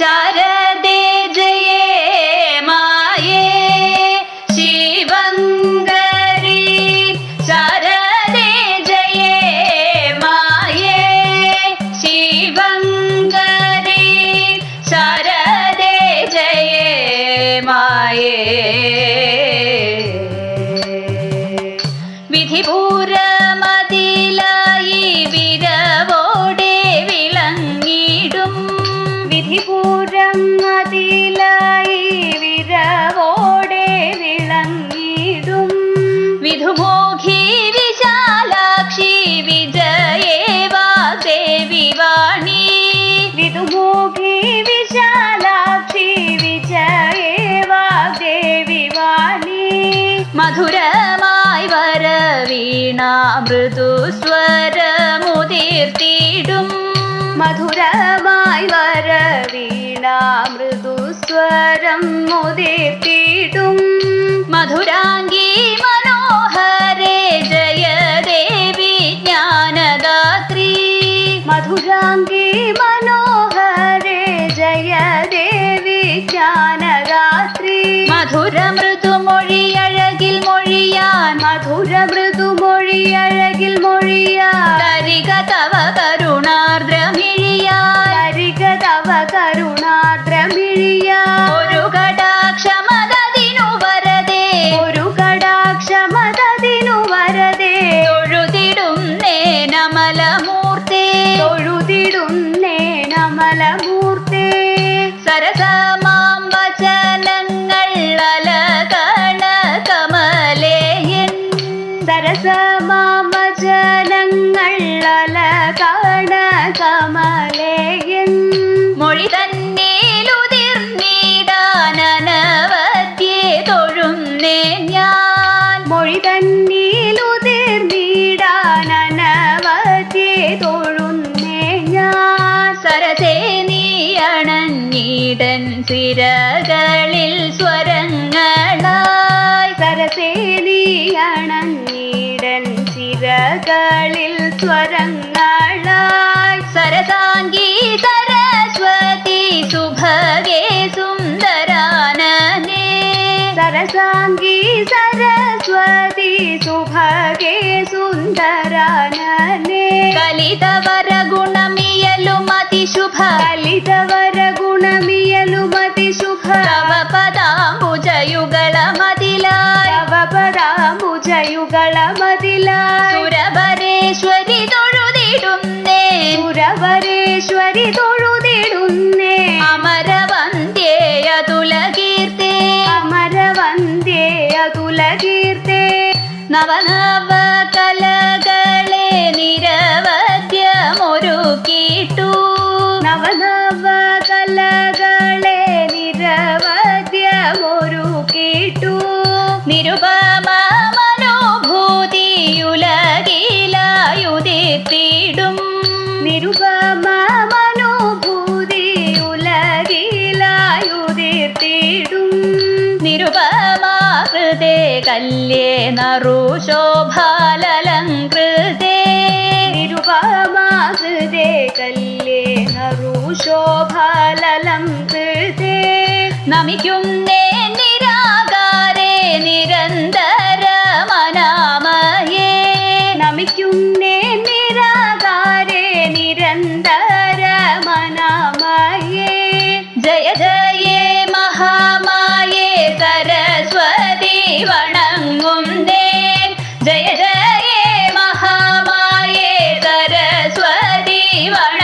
शारदे जये माये शिवङ्गरी शारदे जये माये शिवङ्गरी शारदे जये माये। विधिपूर മധുരമായി വരവീണ മൃദുസ്വരമുതിർത്തിടും. മധുരമായി വരവീണ മൃദുസ്വരം മുതിർത്തിടും മധുരാംഗി മനോഹരേ ജയദേവി ജ്ഞാനദാത്രി. മധുരാംഗി മനോഹരേ ജയ ദേവി ജ്ഞാനരാത്രി മധുര മൃദുമൊഴിയഴകിൽ മൊഴി അഴകിൽ മൊഴിയാ കരിക തരിക തവ കരുണാർദ്രമിഴിയാ കരിക തവ കരുണാദ്രമിഴിയ ഞാൻ. സ്വരങ്ങളായി. സരസേനിയണീടൻ സിരകളിൽ സ്വരങ്ങളായി. സരസാംഗി സരസ്വതി സുഭവേ സുന്ദരാനേ സരസാംഗി ಸುಭಗೆ ಸುಂದರನೇ ಕಲಿತವರ ಗುಣಮಿಯಲು ಮತಿ ಶುಭ ಕಲಿತವರ ಗುಣಮಿಯಲು ಮತಿ ಶುಭ ತವ ಪದಾಂಬುಜಯುಗಳ ಮದಿಲ ತವ ಪದಾಂಬುಜಯುಗಳ ಮದಿಲ ಸುರವರೇಶ್ವರಿ ತೊಳುದಿಡುನ್ನೇ ಸುರವರೇಶ್ವರಿ ತೊಳುದಿಡುನ್ನೇ ಅಮರ వందేయ తులగీర్తే అమర వందేయ తులగీర్తే നവനവ കലകളെ നിരവധ്യമൊരുക്കിട്ടു നവനവ നിരുപമാകൃതേ കല്യേ നറുശോഭാലലങ്കൃതേ നിരുപമാകൃതേ കല്യേ നറുശോഭാലലം കൃതേ നമിക്കുന്നേ നിരാകാരേ നിരന്തര മനാമയേ. നമിക്കുന്നേ നിരാകാരേ Hey, Mark.